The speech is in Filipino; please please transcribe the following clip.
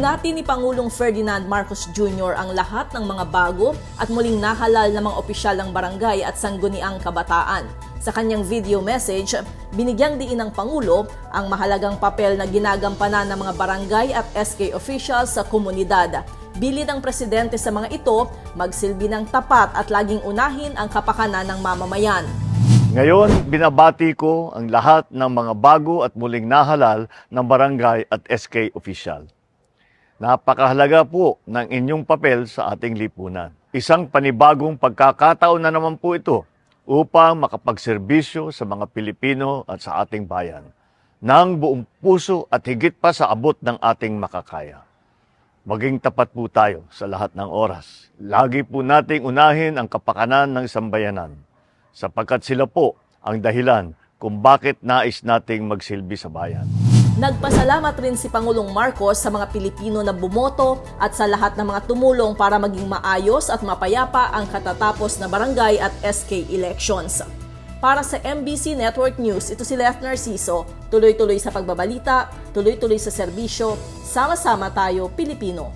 Binati ni Pangulong Ferdinand Marcos Jr. ang lahat ng mga bago at muling nahalal na mga opisyal ng barangay at sangguniang kabataan. Sa kanyang video message, binigyang diin ng Pangulo ang mahalagang papel na ginagampanan ng mga barangay at SK officials sa komunidad. Bili ng presidente sa mga ito, magsilbi ng tapat at laging unahin ang kapakanan ng mamamayan. Ngayon, binabati ko ang lahat ng mga bago at muling nahalal ng barangay at SK official. Napakahalaga po ng inyong papel sa ating lipunan. Isang panibagong pagkakataon na naman po ito upang makapagserbisyo sa mga Pilipino at sa ating bayan ng buong puso at higit pa sa abot ng ating makakaya. Maging tapat po tayo sa lahat ng oras. Lagi po nating unahin ang kapakanan ng sambayanan sapagkat sila po ang dahilan kung bakit nais nating magsilbi sa bayan. Nagpasalamat rin si Pangulong Marcos sa mga Pilipino na bumoto at sa lahat ng mga tumulong para maging maayos at mapayapa ang katatapos na barangay at SK elections. Para sa MBC Network News, ito si Lef Narciso. Tuloy-tuloy sa pagbabalita, tuloy-tuloy sa serbisyo, sama-sama tayo Pilipino.